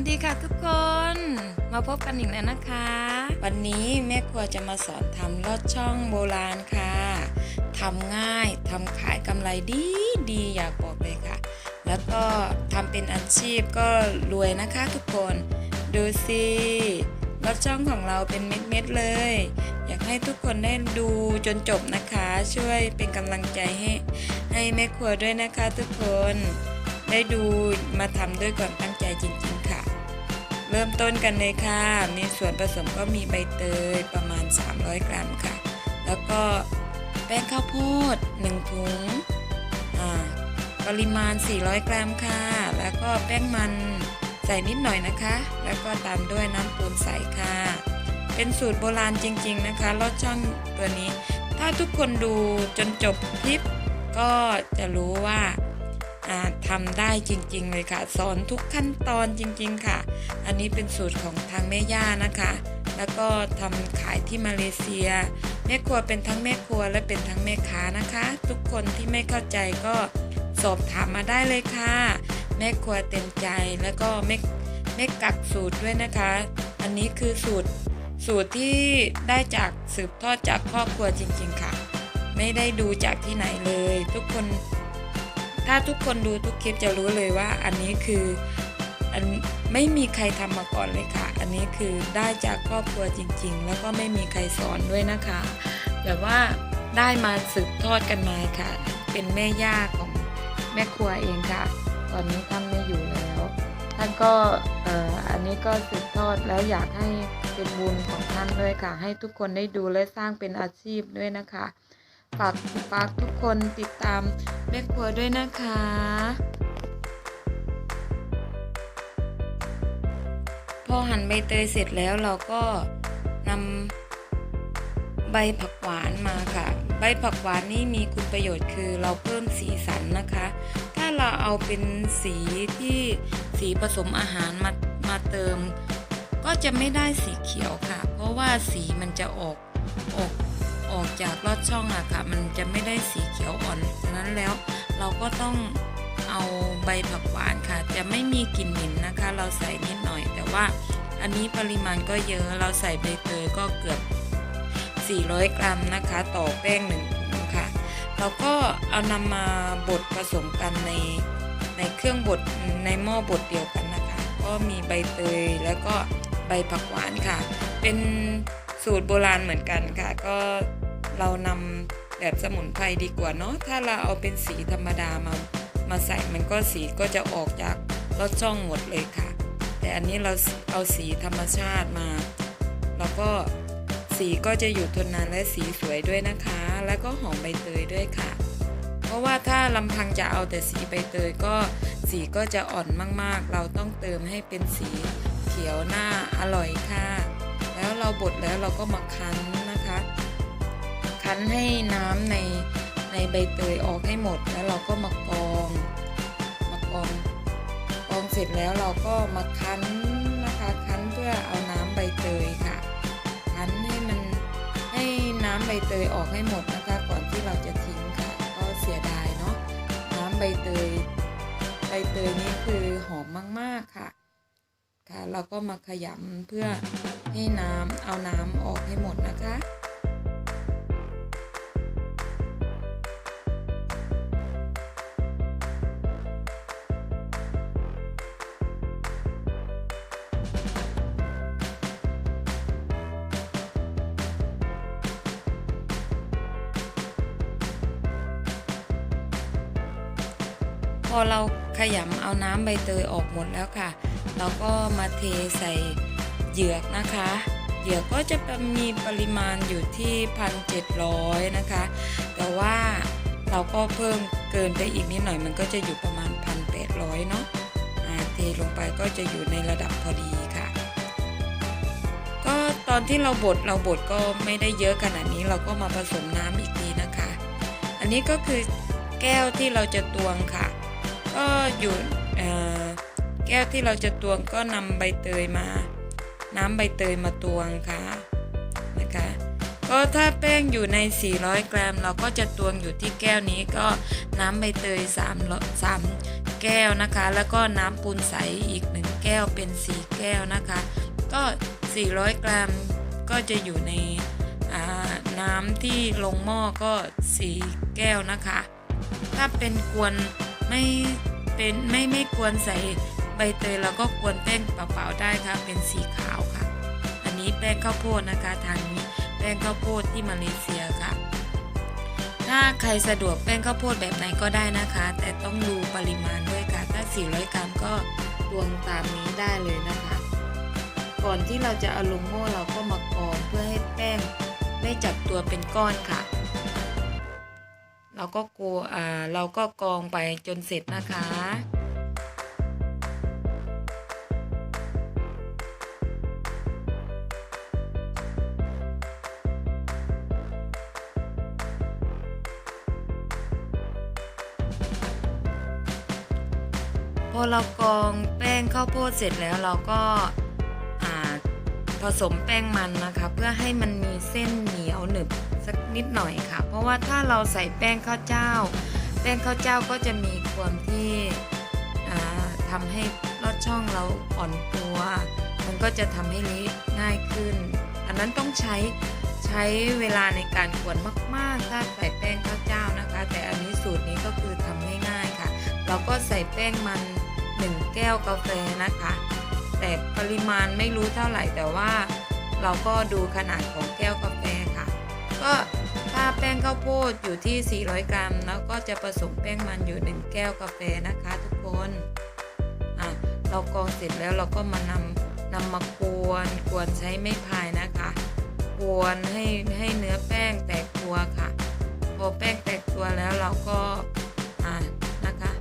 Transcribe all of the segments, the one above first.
สดีค่ะทุกคน มาพบกันอีกแล้วนะคะ วันนี้แม่ครัวจะมาสอนทำลอดช่องโบราณค่ะทำง่ายทำขายกำไรดีดีอยากบอกเลยค่ะ แล้วก็ทำเป็นอาชีพก็รวยนะคะทุกคน ดูสิลอดช่องของเราเป็นเม็ดๆเลย อยากให้ทุกคนได้ดูจนจบนะคะ ช่วยเป็นกำลังใจให้ให้แม่ครัวด้วยนะคะทุกคนได้ดูมาทำด้วยความตั้งใจจริงๆ เริ่มต้นกันเลยค่ะ มีส่วนผสมก็มีใบเตยประมาณ 300 กรัมค่ะ แล้วก็แป้งข้าวโพด1ถุงอ่าปริมาณ 400 กรัมค่ะ แล้วก็แป้งมันใส่นิดหน่อยนะคะ แล้วก็ตามด้วยน้ำปูนใสค่ะ เป็นสูตรโบราณจริง ๆ นะคะลอดช่องตัวนี้ ถ้าทุกคนดูจนจบคลิปก็จะรู้ว่า อ่าทำได้จริงๆเลยค่ะ สอนทุกขั้นตอนจริงๆค่ะ อันนี้เป็นสูตรของทางแม่ย่านะคะ แล้วก็ทำขายที่มาเลเซีย แม่ครัวเป็นทั้งแม่ครัวและเป็นทั้งแม่ค้านะคะ ทุกคนที่ไม่เข้าใจก็สอบถามมาได้เลยค่ะ แม่ครัวเต็มใจแล้วก็ไม่ไม่กักสูตรด้วยนะคะ อันนี้คือสูตรสูตรที่ได้จากสืบทอดจากครอบครัวจริงๆค่ะ ไม่ได้ดูจากที่ไหนเลย ทุกคน ถ้าทุกคนดูทุกคลิปจะรู้เลยว่าอันนี้คืออันไม่มีใครทำมาก่อนเลยค่ะ อันนี้คือได้จากครอบครัวจริง ๆ แล้วก็ไม่มีใครสอนด้วยนะคะ แบบว่าได้มาสืบทอดกันมาค่ะ เป็นแม่ย่าของแม่ครัวเองค่ะ ตอนนี้ท่านไม่อยู่แล้ว ท่านก็เอ่ออันนี้ก็สืบทอดแล้วอยากให้เป็นบุญของท่านด้วยค่ะ ให้ทุกคนได้ดูและสร้างเป็นอาชีพด้วยนะคะ ฝากฝากทุกคนติดตามแม่ครัวด้วยนะคะพอหั่นใบเตยเสร็จแล้วเราก็นำใบผักหวานมาค่ะ ใบผักหวานนี่มีคุณประโยชน์คือเราเพิ่มสีสันนะคะ ถ้าเราเอาเป็นสีที่สีผสมอาหารมามาเติม ก็จะไม่ได้สีเขียวค่ะ เพราะว่าสีมันจะออกออก ออกจากลอดช่องอะค่ะมันจะไม่ได้สีเขียวอ่อนฉะนั้นแล้วเราก็ต้องเอาใบผักหวานค่ะ จะไม่มีกลิ่นเหม็นนะคะ เราใส่นิดหน่อย แต่ว่าอันนี้ปริมาณก็เยอะเราใส่ใบเตยก็เกือบ 400 กรัมนะคะ ต่อแป้งหนึ่งถุงค่ะเราก็เอานำมาบดผสมกันในในเครื่องบดในหม้อบดเดียวกันนะคะ ก็มีใบเตยแล้วก็ใบผักหวานค่ะ เป็นสูตรโบราณเหมือนกันค่ะ ก็ เรานำแบบสมุนไพรดีกว่าเนาะถ้าเราเอาเป็นสีธรรมดามามาใส่มันก็สีก็จะออกจากลอดช่องหมดเลยค่ะ แต่อันนี้เราเอาสีธรรมชาติมา แล้วก็สีก็จะอยู่ทนนานและสีสวยด้วยนะคะ แล้วก็หอมใบเตยด้วยค่ะ เพราะว่าถ้าลำพังจะเอาแต่สีใบเตยก็สีก็จะอ่อนมากๆ เราต้องเติมให้เป็นสีเขียวหน้าอร่อยค่ะ แล้วเราบดแล้วเราก็มาคั้น คั้นให้น้ำในในใบเตยออกให้หมดแล้วเราก็มากรองมากรองกรองเสร็จแล้วเราก็มาคั้นนะคะคั้นเพื่อเอาน้ำใบเตยค่ะ คั้นให้มันให้น้ำใบเตยออกให้หมดนะคะก่อนที่เราจะทิ้งค่ะ ก็เสียดายเนาะน้ำใบเตยใบเตยนี่คือหอมมากๆค่ะค่ะ เราก็มาขยำเพื่อให้น้ำเอาน้ำออกให้หมดนะคะ เราขยำเอาน้ำใบเตยออกหมดแล้วค่ะ เราก็มาเทใส่เหยือกนะคะเหยือกก็จะมีปริมาณอยู่ที่พันเจ็ดร้อยนะคะ แต่ว่าเราก็เพิ่มเกินไปอีกนิดหน่อยมันก็จะอยู่ประมาณพันแปดร้อยเนาะเทลงไปก็จะอยู่ในระดับพอดีค่ะ ก็ตอนที่เราบดเราบดก็ไม่ได้เยอะขนาดนี้เราก็มาผสมน้ำอีกทีนะคะ อันนี้ก็คือแก้วที่เราจะตวงค่ะ ก็อยู่แก้วที่เราจะตวงก็นำใบเตยมา น้ำใบเตยมาตวงค่ะนะคะก็ถ้าแป้งอยู่ใน 400 กรัม เราก็จะตวงอยู่ที่แก้วนี้ก็น้ำใบเตย3 3แก้วนะคะ แล้วก็น้ำปูนใสอีก 1 แก้วก้วเป็น 4 แก้วนะคะ ก็ 400 กรัมก็จะอยู่ในน้ำที่ลงหม้อก็ 4 แก้วนะคะ ถ้าเป็นกวน ไม่เป็นไม่ไม่กวนใส่ใบเตยแล้วก็กวนแป้งเปล่าๆได้ค่ะ เป็นสีขาวค่ะ อันนี้แป้งข้าวโพดนะคะทางนี้แป้งข้าวโพดที่มาเลเซียค่ะ ถ้าใครสะดวกแป้งข้าวโพดแบบไหนก็ได้นะคะ แต่ต้องดูปริมาณด้วยค่ะ ถ้า 400 กรัมก็ตวงตามนี้ได้เลยนะคะ ก่อนที่เราจะเอาลงหม้อเราก็มากรองเพื่อให้แป้งไม่จับตัวเป็นก้อนค่ะ เราก็กลัวอ่าเราก็กรองไปจนเสร็จนะคะพอเรากองแป้งข้าวโพดเสร็จแล้วเราก็อ่าผสมแป้งมันนะคะ เพื่อให้มันมีเส้นเหนียวหนึบ นิดหน่อยค่ะ เพราะว่าถ้าเราใส่แป้งข้าวเจ้า แป้งข้าวเจ้าก็จะมีความที่อ่าทำให้ลอดช่องเราอ่อนตัวมันก็จะทำให้เละง่ายขึ้น อันนั้นต้องใช้ใช้เวลาในการกวนมาก ๆ ถ้าใส่แป้งข้าวเจ้านะคะ แต่อันนี้สูตรนี้ก็คือทำง่ายๆค่ะ เราก็ใส่แป้งมัน1แก้วกาแฟนะคะ แต่ปริมาณไม่รู้เท่าไหร่แต่ว่าเราก็ดูขนาดของแก้วกาแฟค่ะ ก็ ถ้าแป้งข้าวโพดอยู่ที่ 400 กรัม แล้วก็จะผสมแป้งมันอยู่ 1 แก้วกาแฟนะคะทุกคนอะเรากรองเสร็จแล้วเราก็มานำนำมากวนกวนใช้ไม้พายนะคะ กวนให้ให้เนื้อแป้งแตกตัวค่ะ พอแป้งแตกตัวแล้วเราก็อ่านะคะ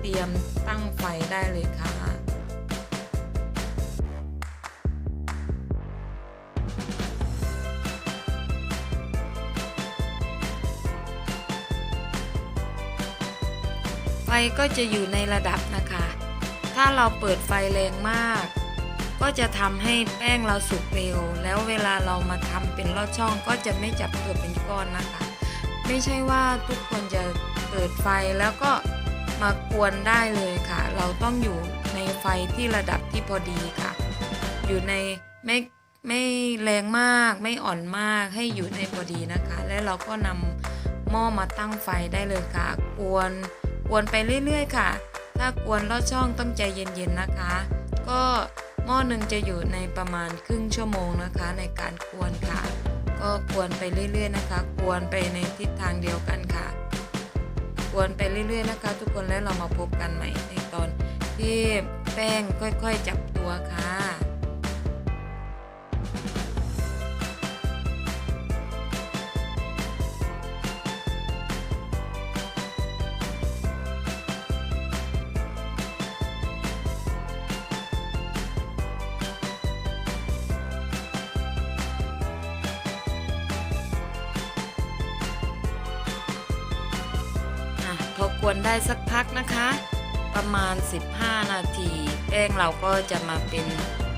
เตรียมตั้งไฟได้เลยค่ะ ก็จะอยู่ในระดับนะคะ ถ้าเราเปิดไฟแรงมาก ก็จะทำให้แป้งเราสุกเร็ว แล้วเวลาเรามาทำเป็นลอดช่องก็จะไม่จับตัวเป็นก้อนนะคะ ไม่ใช่ว่าทุกคนจะเปิดไฟแล้วก็มากวนได้เลยค่ะ เราต้องอยู่ในไฟที่ระดับที่พอดีค่ะ อยู่ในไม่ไม่แรงมากไม่อ่อนมากให้อยู่ในพอดีนะคะ และเราก็นำหม้อมาตั้งไฟได้เลยค่ะ กวน วนไปเรื่อยๆ ค่ะ ถ้ากวนลอดช่องต้องใจเย็นๆนะคะ ก็หม้อหนึ่งจะอยู่ในประมาณครึ่งชั่วโมงนะคะ ในการกวนค่ะ ก็กวนไปเรื่อยๆนะคะกวนไปในทิศทางเดียวกันค่ะกวนไปเรื่อยๆนะคะ ทุกคนแล้วเรามาพบกันใหม่ในตอนที่แป้งค่อยๆจับตัวค่ะ กวนได้สักพักนะคะ ประมาณ 15 นาที แป้งเราก็จะมาเป็น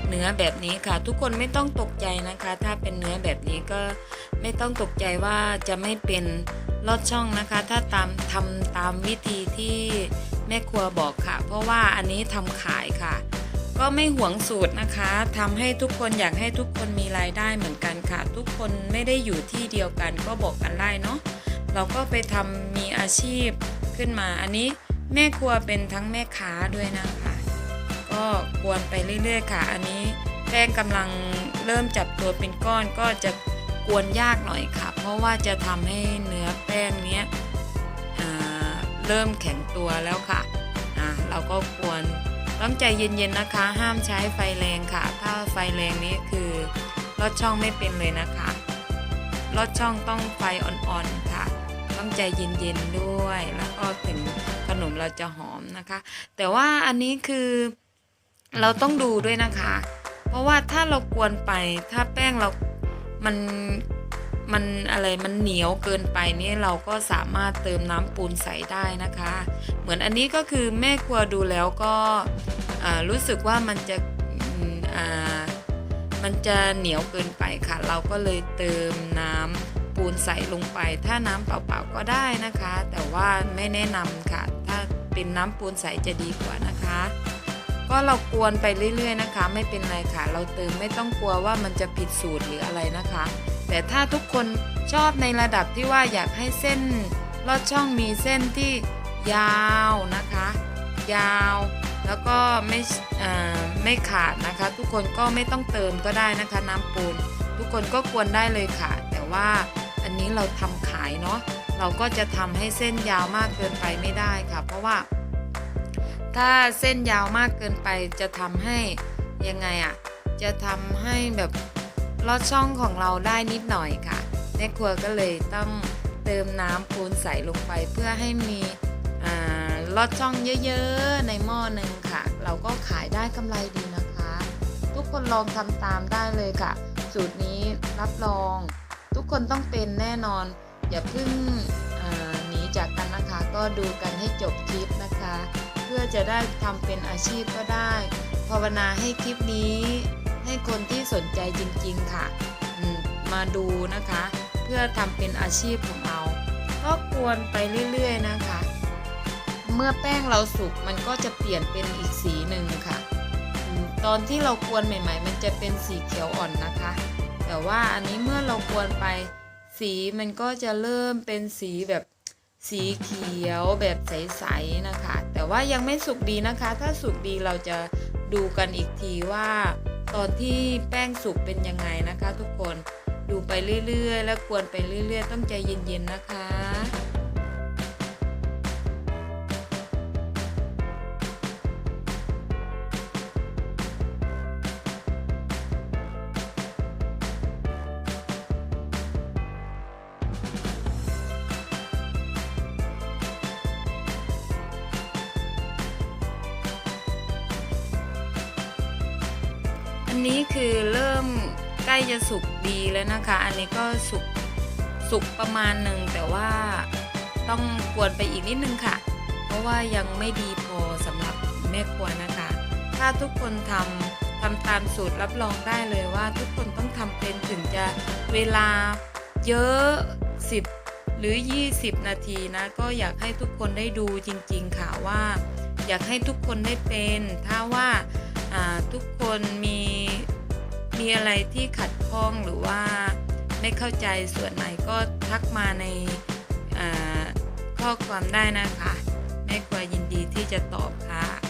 เนื้อแบบนี้ค่ะ ทุกคนไม่ต้องตกใจนะคะ ถ้าเป็นเนื้อแบบนี้ก็ไม่ต้องตกใจว่าจะไม่เป็นลอดช่องนะคะ ถ้าตามทำตามวิธีที่แม่ครัวบอกค่ะ เพราะว่าอันนี้ทำขายค่ะ ก็ไม่หวงสูตรนะคะทำให้ทุกคนอยากให้ทุกคนมีรายได้เหมือนกันค่ะ ทุกคนไม่ได้อยู่ที่เดียวกันก็บอกกันได้เนาะเราก็ไปทำมีอาชีพ ขึ้นมา อันนี้แม่ครัวเป็นทั้งแม่ค้าด้วยนะคะ ก็กวนไปเรื่อย ๆ ค่ะ อันนี้แป้งกำลังเริ่มจับตัวเป็นก้อนก็จะกวนยากหน่อยค่ะ เพราะว่าจะทำให้เนื้อแป้งเนี้ยเริ่มแข็งตัวแล้วค่ะอ่าเราก็กวนต้องใจเย็นๆนะคะ ห้ามใช้ไฟแรงค่ะ ถ้าไฟแรงนี้คือลอดช่องไม่เป็นเลยนะคะลอดช่องต้องไฟอ่อนๆค่ะ ต้องใจเย็นๆด้วย แล้วก็ถึงขนมเราจะหอมนะคะ แต่ว่าอันนี้คือเราต้องดูด้วยนะคะ เพราะว่าถ้าเรากวนไปถ้าแป้งเรา มันมันอะไรมันเหนียวเกินไปนี่เราก็สามารถเติมน้ำปูนใส่ได้นะคะ เหมือนอันนี้ก็คือแม่ครัวดูแล้วก็รู้สึกว่ามันจะมันจะเหนียวเกินไปค่ะ เราก็เลยเติมน้ำ ปูนใส่ลงไป ถ้าน้ำเปล่าๆก็ได้นะคะ แต่ว่าไม่แนะนำค่ะ ถ้าเป็นน้ำปูนใสจะดีกว่านะคะ ก็เรากวนไปเรื่อย ๆนะคะ ไม่เป็นไรค่ะ เราเติมไม่ต้องกลัวว่ามันจะผิดสูตรหรืออะไรนะคะ แต่ถ้าทุกคนชอบในระดับที่ว่าอยากให้เส้นลอดช่องมีเส้นที่ยาวนะคะ ยาวแล้วก็ไม่ไม่ขาดนะคะ ทุกคนก็ไม่ต้องเติมก็ได้นะคะ น้ำปูน ทุกคนก็ควรได้เลยค่ะ แต่ว่าันนี้เราทำขายเนาะเราก็จะทำให้เส้นยาวมากเกินไปไม่ได้ค่ะ เพราะว่า ถ้าเส้นยาวมากเกินไปจะทำให้ยังไงอะ่ะจะทำให้แบบลอดช่องของเราได้นิดหน่อยค่ะแม่ครัวก็เลยต้องเติมน้ำปูนใส่ลงไปเพื่อให้มีลอดช่องเยอะๆ ในหม้อหนึ่งค่ะ เราก็ขายได้กำไรดีนะคะ ทุกคนลองทำตามได้เลยค่ะ สูตรนี้รับรอง คนต้องเป็นแน่นอน อย่าเพิ่งหนีจากกันนะคะ ก็ดูกันให้จบคลิปนะคะ เพื่อจะได้ทำเป็นอาชีพก็ได้ ภาวนาให้คลิปนี้ ให้คนที่สนใจจริงๆค่ะ มาดูนะคะ เพื่อทำเป็นอาชีพของเรา ก็กวนไปเรื่อยๆนะคะ เมื่อแป้งเราสุกมันก็จะเปลี่ยนเป็นอีกสีหนึ่งค่ะ ตอนที่เรากวนใหม่ ๆ มันจะเป็นสีเขียวอ่อนนะคะ แต่ว่าอันนี้เมื่อเรากวนไป สีมันก็จะเริ่มเป็นสีแบบสีเขียวแบบใสๆนะคะ แต่ว่ายังไม่สุกดีนะคะ ถ้าสุกดีเราจะดูกันอีกทีว่า ตอนที่แป้งสุกเป็นยังไงนะคะ ทุกคนดูไปเรื่อยๆ แล้วกวนไปเรื่อย ๆ ต้องใจเย็นๆนะคะ นี้คือเริ่มใกล้จะสุกดีแล้วนะคะ อันนี้ก็สุกสุกประมาณหนึ่งแต่ว่าต้องกวนไปอีกนิดนึงค่ะ เพราะว่ายังไม่ดีพอสำหรับแม่ครัวนะคะ ถ้าทุกคนทำทำตามสูตรรับรองได้เลยว่าทุกคนต้องทำเป็นถึงจะเวลาเยอะ 10 หรือ 20 นาทีนะ ก็อยากให้ทุกคนได้ดูจริง ๆ ค่ะว่า อยากให้ทุกคนได้เป็น ถ้าว่า ทุกคนมีมีอะไรที่ขัดข้องหรือว่าไม่เข้าใจส่วนไหนก็ทักมาในข้อความได้นะคะแม่ครัวยินดีที่จะตอบค่ะ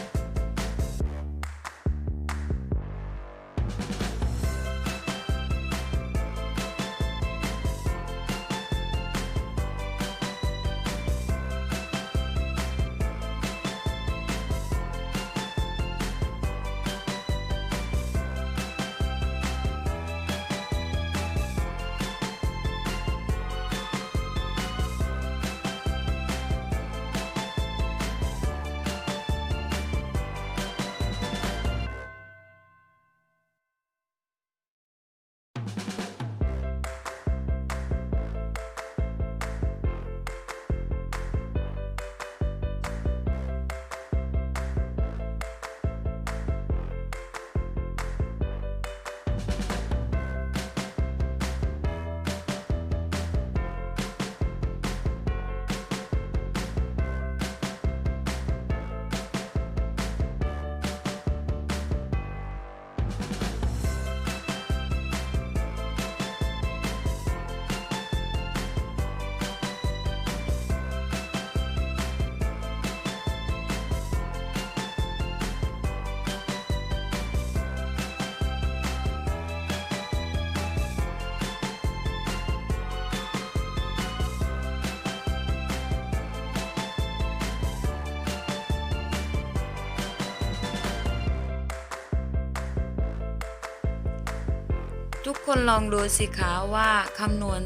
ทุกคนลองดูสิคะว่าคำนวณ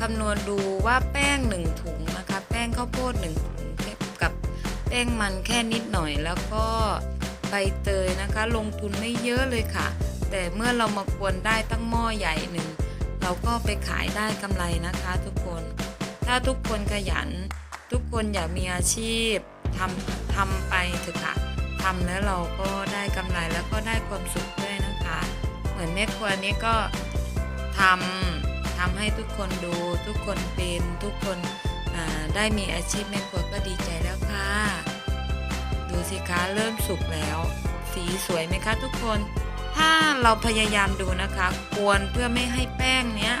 คำนวณดูว่าแป้งหนึ่งถุงนะคะ แป้งข้าวโพดหนึ่งถุงกับแป้งมันแค่นิดหน่อย แล้วก็ใบเตยนะคะ ลงทุนไม่เยอะเลยค่ะ แต่เมื่อเรามากวนได้ตั้งหม้อใหญ่หนึ่งเราก็ไปขายได้กำไรนะคะทุกคน ถ้าทุกคนขยัน ทุกคนอยากมีอาชีพทำทำไปเถอะค่ะทำแล้วเราก็ได้กำไรแล้วก็ได้ความสุขด้วยนะ มือนแม่ครัวนี้ก็ทำทำให้ทุกคนดูทุกคนเป็นทุกคนได้มีอาชีพแม่ครัวก็ดีใจแล้วค่ะ ดูสิคะเริ่มสุกแล้ว สีสวยไหมคะทุกคน ถ้าเราพยายามดูนะคะกวนเพื่อไม่ให้แป้งเนี้ย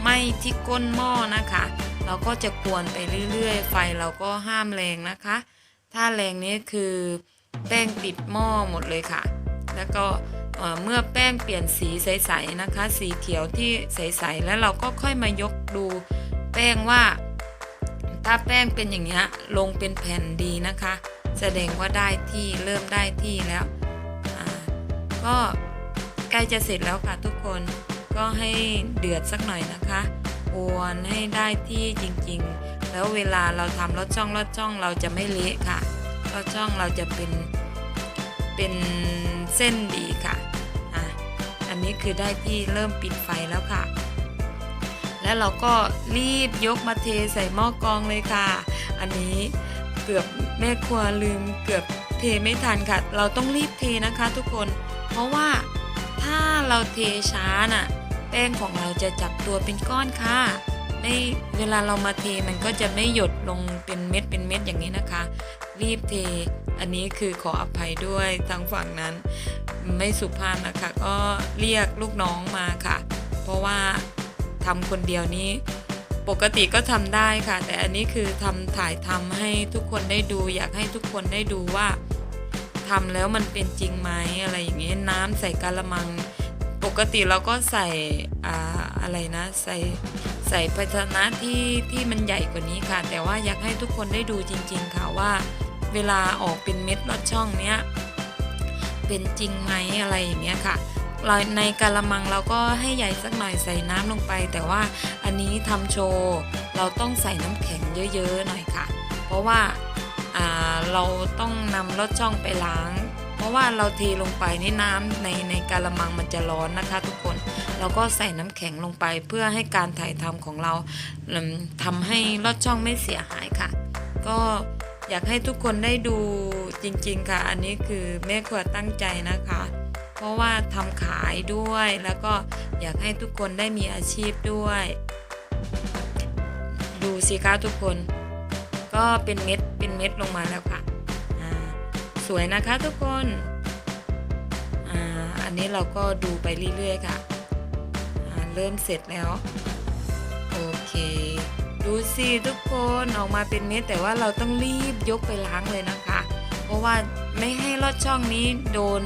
ไหม้ที่ก้นหม้อนะคะ เราก็จะกวนไปเรื่อยๆ ไฟเราก็ห้ามแรงนะคะ ถ้าแรงนี้คือแป้งติดหม้อหมดเลยค่ะ แล้วก็ เมื่อแป้งเปลี่ยนสีใสๆนะคะ สีเขียวที่ใสๆแล้วเราก็ค่อยมายกดูแป้งว่า ถ้าแป้งเป็นอย่างเงี้ยลงเป็นแผ่นดีนะคะ แสดงว่าได้ที่เริ่มได้ที่แล้วก็ใกล้จะเสร็จแล้วค่ะทุกคนก็ให้เดือดสักหน่อยนะคะกวนให้ได้ที่จริงๆ แล้วเวลาเราทำลอดช่องลอดช่องเราจะไม่เละค่ะลอดช่องเราจะเป็น เป็นเส้นดีค่ะอะ อันนี้คือได้ที่เริ่มปิดไฟแล้วค่ะ แล้วเราก็รีบยกมาเทใส่หม้อกองเลยค่ะ อันนี้เกือบแม่ครัวลืมเกือบเทไม่ทันค่ะ เราต้องรีบเทนะคะทุกคน เพราะว่าถ้าเราเทช้าน่ะแป้งของเราจะจับตัวเป็นก้อนค่ะไม่เวลาเรามาเทมันก็จะไม่หยดลงเป็นเม็ดเป็นเม็ดอย่างนี้นะคะ รีบเท อันนี้คือขออภัยด้วยทางฝั่งนั้น ไม่สุภาพนะคะ ก็เรียกลูกน้องมาค่ะ เพราะว่าทำคนเดียวนี้ปกติก็ทำได้ค่ะ แต่อันนี้คือทำถ่ายทำให้ทุกคนได้ดู อยากให้ทุกคนได้ดูว่าทำแล้วมันเป็นจริงไหมอะไรอย่างเงี้ยน้ำใส่กะละมัง ปกติเราก็ใส่อ่าอะไรนะใส่ใส่ภาชนะที่ที่มันใหญ่กว่านี้ค่ะ แต่ว่าอยากให้ทุกคนได้ดูจริง ๆ ค่ะว่า เวลาออกเป็นเม็ดลอดช่องเนี้ยเป็นจริงไหมอะไรอย่างเงี้ยค่ะเราในกะละมังเราก็ให้ใหญ่สักหน่อยใส่น้ำลงไป แต่ว่าอันนี้ทำโชว์เราต้องใส่น้ำแข็งเยอะๆหน่อยค่ะ เพราะว่าาเราต้องนำลอดช่องไปล้าง เพราะว่าเราเทลงไปนี่น้ำในในกะละมังมันจะร้อนนะคะ ทุกคนเราก็ใส่น้ำแข็งลงไปเพื่อให้การถ่ายทำของเราทำให้ลอดช่องไม่เสียหายค่ะ ก็ อยากให้ทุกคนได้ดูจริงๆค่ะ อันนี้คือแม่ครัวตั้งใจนะคะ เพราะว่าทำขายด้วยแล้วก็อยากให้ทุกคนได้มีอาชีพด้วย ดูสิคะทุกคน ก็เป็นเม็ดเป็นเม็ดลงมาแล้วค่ะสวยนะคะทุกคนอันนี้เราก็ดูไปเรื่อยๆค่ะ เริ่มเสร็จแล้ว โอเค ดูสิทุกคนออกมาเป็นเม็ดแต่ว่าเราต้องรีบยกไปล้างเลยนะคะ เพราะว่าไม่ให้ลอดช่องนี้โดน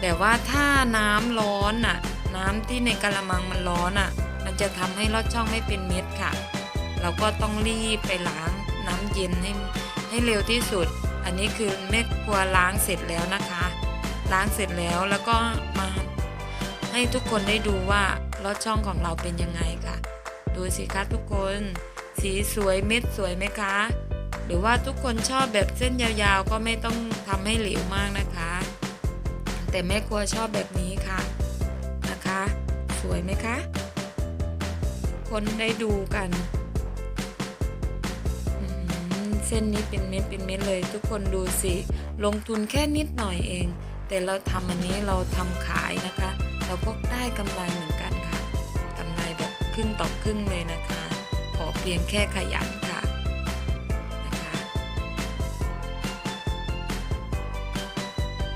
แต่ว่าถ้าน้ำร้อนน่ะ น้ำที่ในกระมังมันร้อนน่ะ มันจะทำให้ลอดช่องไม่เป็นเม็ดค่ะ เราก็ต้องรีบไปล้างน้ำเย็นให้ให้เร็วที่สุด อันนี้คือแม่ครัวล้างเสร็จแล้วนะคะ ล้างเสร็จแล้วแล้วก็มาให้ทุกคนได้ดูว่าลอดช่องของเราเป็นยังไงค่ะ ดูสิคะทุกคน สีสวยเม็ดสวยไหมคะ หรือว่าทุกคนชอบแบบเส้นยาวๆ ก็ไม่ต้องทำให้เหลวมากนะคะ แต่แม่ครัวชอบแบบนี้ค่ะนะคะ สวยไหมคะ คนได้ดูกันเส้นนี้เป็นเม็ดเป็นเม็ดเลย ทุกคนดูสิ ลงทุนแค่นิดหน่อยเอง แต่เราทำอันนี้เราทำขายนะคะ เราก็ได้กำไรเหมือนกันค่ะกำไรแบบครึ่งต่อครึ่งเลยนะคะ เพียงแค่ขยันค่ะนะคะ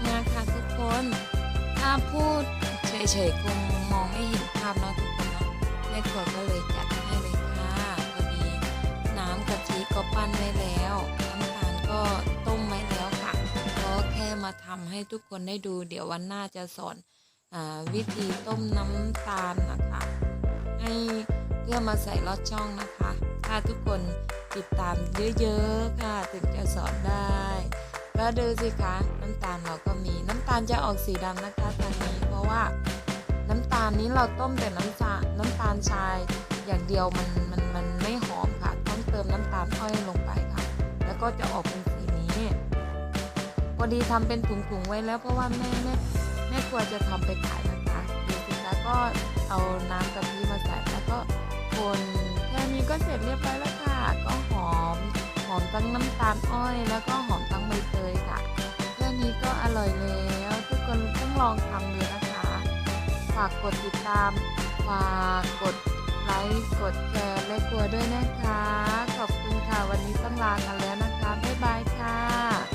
นะคะทุกคน ถ้าพูดเฉยๆคงมองไม่เห็นภาพเนาะทุกคนเนาะแม่ครัวก็เลยจัดให้เลยค่ะพอดีน้ำกะทิก็ปั้นไว้แล้วน้ำตาลก็ต้มไว้แล้วค่ะก็แค่มาทำให้ทุกคนได้ดู เดี๋ยววันหน้าจะสอนอวิธีต้มน้ำตาลนะคะให้ เพื่อมาใส่ลอดช่องนะคะ ถ้าทุกคนติดตามเยอะๆค่ะ ถึงจะสอนได้ก็ดูสิคะน้ำตาลเราก็มีน้ำตาลจะออกสีดำนะคะตอนนี้เพราะว่าน้ำตาลนี้เราต้มแต่น้ำตาลน้ำตาลทรายอย่างเดียวมันมันมันไม่หอมค่ะ ต้องเติมน้ำตาลอ้อยลงไปค่ะ แล้วก็จะออกเป็นสีนี้พอดีทำเป็นถุงๆไว้แล้ว เพราะว่าแม่แม่แม่กลัวจะทำไปขายนะคะดูสิคะก็เอาน้ำกะทิมาใส่แล้วก็ คนแค่นี้ก็เสร็จเรียบร้อยแล้วค่ะ ก็หอม หอมทั้งน้ำตาลอ้อยแล้วก็หอมทั้งใบเตยค่ะ แค่นี้ก็อร่อยแล้วทุกคนต้องลองทำเลยนะคะ ฝากกดติดตาม ฝากกดไลค์ กดแชร์ และกลัวด้วยนะคะ ขอบคุณค่ะ วันนี้ต้องลากันแล้วนะคะ บ๊ายบายค่ะ